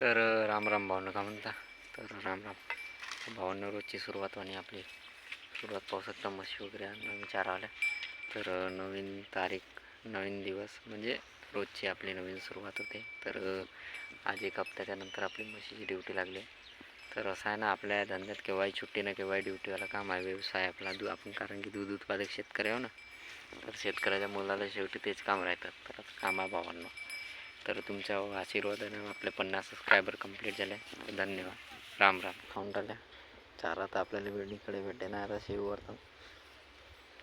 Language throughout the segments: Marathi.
तर राम राम भावनं का म्हणता? तर राम राम भावांना रोजची सुरुवात आणि आपली सुरुवात पावसात शकता म्हशी वगैरे नवीन चारा आल्या. तर नवीन तारीख नवीन दिवस म्हणजे रोजची आपली नवीन सुरुवात होते. तर आज एक हप्त्याच्या नंतर आपली म्हशीची ड्युटी लागली. तर असं आहे ना आपल्या धंद्यात केव्हाही सुट्टी ना केव्हाही ड्युटीवाला काम आहे. व्यवसाय आपला दू आपण कारण की दूध उत्पादक शेतकरी आहो ना. तर शेतकऱ्याच्या मुलाला शेवटी तेच काम राहतात. तर कामा भावांना. तर तुमच्या आशीर्वादाने आपले पन्नास सबस्क्रायबर कंप्लीट झाले. धन्यवाद. राम राम. खाऊन राहिल्या चारा तर आपल्याला वेळीकडे भेटे नाही आता शिववर तर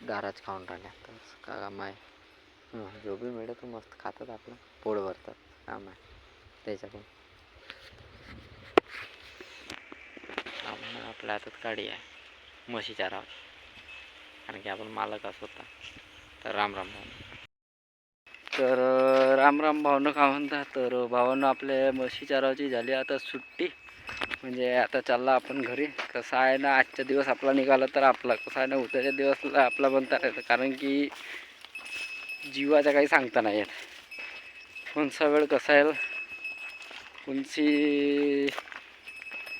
गाराच खाऊन राहिल्या तर का काम आहे जो बी मिळेल तो मस्त खातात आपलं. पोट भरतात. काम आहे त्याच्याकडून. आपल्या हातात काडी आहे. म्हशी चारावर कारण की आपण मालक असतो होता. तर राम राम. तर राम राम भावनं का म्हणतात? तर भावानं आपल्या म्हशी चारावची झाली आता सुट्टी. म्हणजे आता चालला आपण घरी. कसं आहे ना आजचा दिवस आपला निघाला तर आपला. कसं आहे ना उद्याच्या दिवसला आपला बनता येतं कारण की जीवाचा काही सांगता नाही येत. कोणचा वेळ कसा येईल? कोणची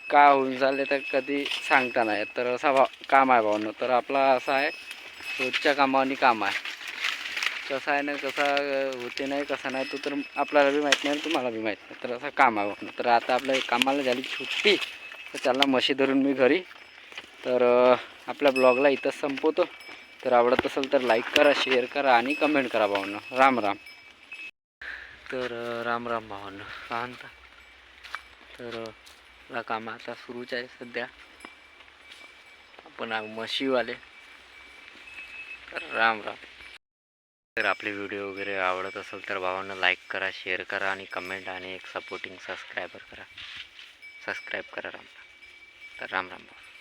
का होऊन झाले तर कधी सांगता नाही येत. तर असा भाव काम आहे भावनं. तर आपला असा आहे रोजच्या कामाने काम आहे. कसं आहे ना कसा होते नाही कसा नाही तो तर आपल्याला बी माहीत नाही तुम्हाला बी माहीत नाही. तर असं काम आहे तर आता आपल्या कामाला झाली सुट्टी तर त्याला म्हशी धरून मी घरी. तर आपल्या ब्लॉगला इथंच संपवतो. तर आवडत असेल तर लाईक करा शेअर करा आणि कमेंट करा भावनं. राम राम. तर राम राम भावनं. का म्हणता तर काम आता सुरूच आहे सध्या. आपण मशीवाले म्हशीवाले. तर राम राम. तर आपले व्हिडिओ वगैरे आवडत असेल तर भावांना लाईक करा शेअर करा आणि कमेंट आणि एक सपोर्टिंग सबस्क्रायबर करा. सबस्क्राईब करा राम राम. तर राम राम भाऊ.